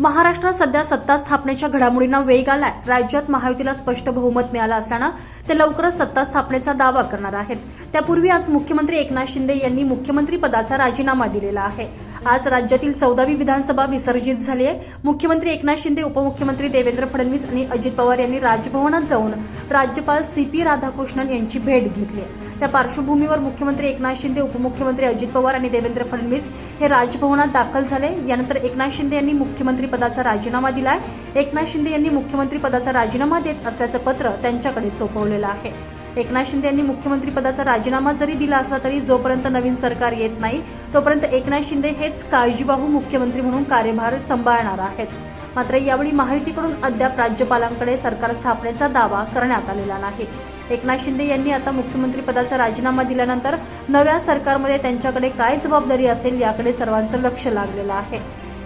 महाराष्ट्रात सध्या सत्ता स्थापनेच्या घडामोडींना वेग आलाय. राज्यात महायुतीला स्पष्ट बहुमत मिळालं असल्यानं ते लवकरच सत्ता स्थापनेचा दावा करणार आहेत. त्यापूर्वी आज मुख्यमंत्री एकनाथ शिंदे यांनी मुख्यमंत्री पदाचा राजीनामा दिलेला आहे. आज राज्यातील चौदावी विधानसभा विसर्जित झाली आहे. मुख्यमंत्री एकनाथ शिंदे उपमुख्यमंत्री देवेंद्र फडणवीस आणि अजित पवार यांनी राजभवनात जाऊन राज्यपाल सी पी राधाकृष्णन यांची भेट घेतली आहे. त्या पार्श्वभूमीवर मुख्यमंत्री एकनाथ शिंदे उपमुख्यमंत्री अजित पवार आणि देवेंद्र फडणवीस हे राजभवनात दाखल झाले. यानंतर एकनाथ शिंदे यांनी मुख्यमंत्री पदाचा राजीनामा आहे एकनाथ शिंदे यांनी मुख्यमंत्री पदाचा राजीनामा देत असल्याचं पत्र त्यांच्याकडे सोपवलेलं आहे. एकनाथ शिंदे यांनी मुख्यमंत्रीपदाचा राजीनामा जरी दिला असला तरी जोपर्यंत नवीन सरकार येत नाही तोपर्यंत एकनाथ शिंदे हेच काळजीबाहू मुख्यमंत्री म्हणून कार्यभार सांभाळणार आहेत. मात्र यावेळी महायुतीकडून अद्याप राज्यपालांकडे सरकार स्थापनेचा दावा करण्यात आलेला नाही. एकनाथ शिंदे यांनी आता मुख्यमंत्रीपदाचा राजीनामा दिल्यानंतर नव्या सरकारमध्ये त्यांच्याकडे काय जबाबदारी असेल याकडे सर्वांचं लक्ष लागलेलं आहे.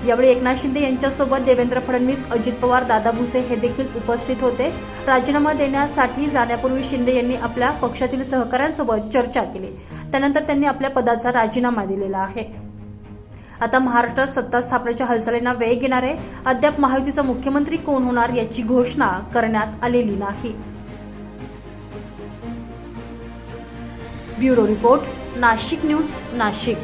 यावेळी एकनाथ शिंदे यांच्यासोबत देवेंद्र फडणवीस अजित पवार दादा भुसे हे देखील उपस्थित होते. राजीनामा देण्यासाठी जाण्यापूर्वी शिंदे यांनी आपल्या पक्षातील सहकाऱ्यांसोबत चर्चा केली. त्यानंतर त्यांनी आपल्या पदाचा राजीनामा दिलेला आहे. आता महाराष्ट्रात सत्ता स्थापनेच्या हालचालींना वेग येणार आहे अद्याप महायुतीचा मुख्यमंत्री कोण होणार याची घोषणा करण्यात आलेली नाही. Bureau report Nashik news Nashik.